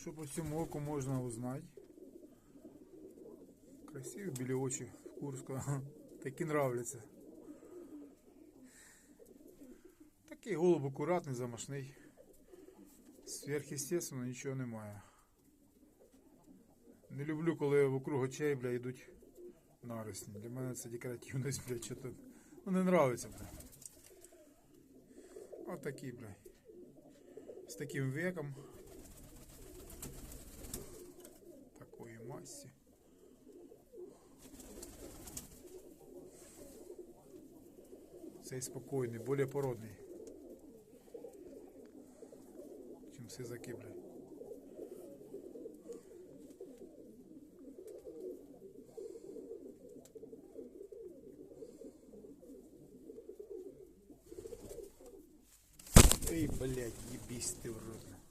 Що по цьому оку можна узнати? Красиві білі очі в Курського. Такі нравляться. Такий голуб акуратний, замашний. Сверхъестественно нічого немає. Не люблю, коли вокруг очей, бля, йдуть нарисні. Для мене це декоративність, бля, що то. Ну не нравиться, бля. Отакі, бля. З таким веком. Масі. Цей спокійний, більш породний. Чим сизаки, бля. Эй, блядь, ебись ты в рот.